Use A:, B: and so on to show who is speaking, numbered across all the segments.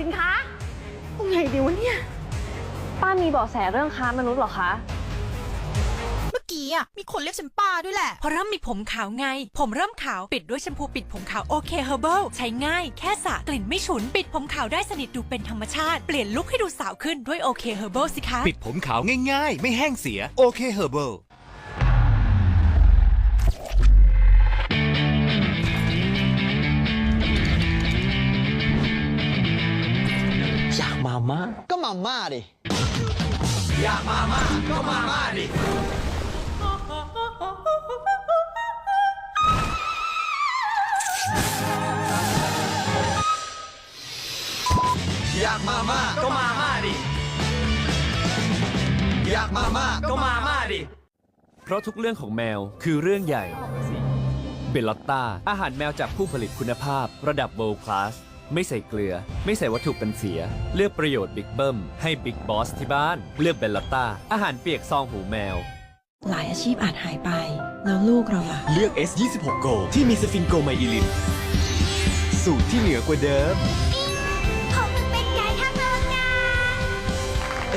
A: สินค้าตรงไหนดีวะเนี่ย
B: ป้ามีเบาะแสเรื่องค้ามนุษย์เหรอคะ
C: เมื่อกี้อะมีคนเรียกฉันป้าด้วยแหละ
D: พอเริ่มมีผมขาวไง ผมเริ่มขาวปิดด้วยแชมพูปิดผมขาวโอเคเฮอร์เบิลใช้ง่ายแค่สระกลิ่นไม่ฉุน ปิดผมขาวได้สนิทดูเป็นธรรมชาติ เปลี่ยนลุคให้ดูสาวขึ้นด้วยโอเคเฮอร์เบิลสิคะ
E: ปิดผมขาวง่ายๆ ไม่แห้งเสียโอเคเฮอร์เบิล
F: มาม่าก็มาม่าดิ
E: อยากมาม่าก็มาม่าดิอยากมาม่าก็มาม่าดิอยากมาม่าก็มาม่าดิ
G: เพราะทุกเรื่องของแมวคือเรื่องใหญ่ เบลลอตตาอาหารแมวจากผู้ผลิตคุณภาพระดับ World Class ไม่ใส่เกลือ ไม่ใส่วัตถุกันเสีย เลือกประโยชน์บิ๊กเบิ้มให้บิ๊กบอสที่บ้าน เลือกเบลลอตตาอาหารเปียกซองหูแมว
H: หลายอาชีพอาจหายไป แล้วลูกเราล่ะ
E: เลือก S26 Go ที่มีสฟิงโกไมอิลินสูตรที่เหนือกว่าเดิม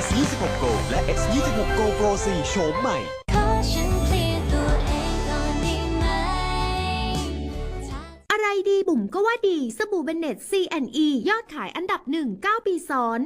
E: S26 Go และ X26 Go Pro 4โฉมใหม่
I: ดีบุ๋มก็ว่าดี สบู่เบนเน็ต C&E ยอดขายอันดับหนึ่ง9ปีซ้อน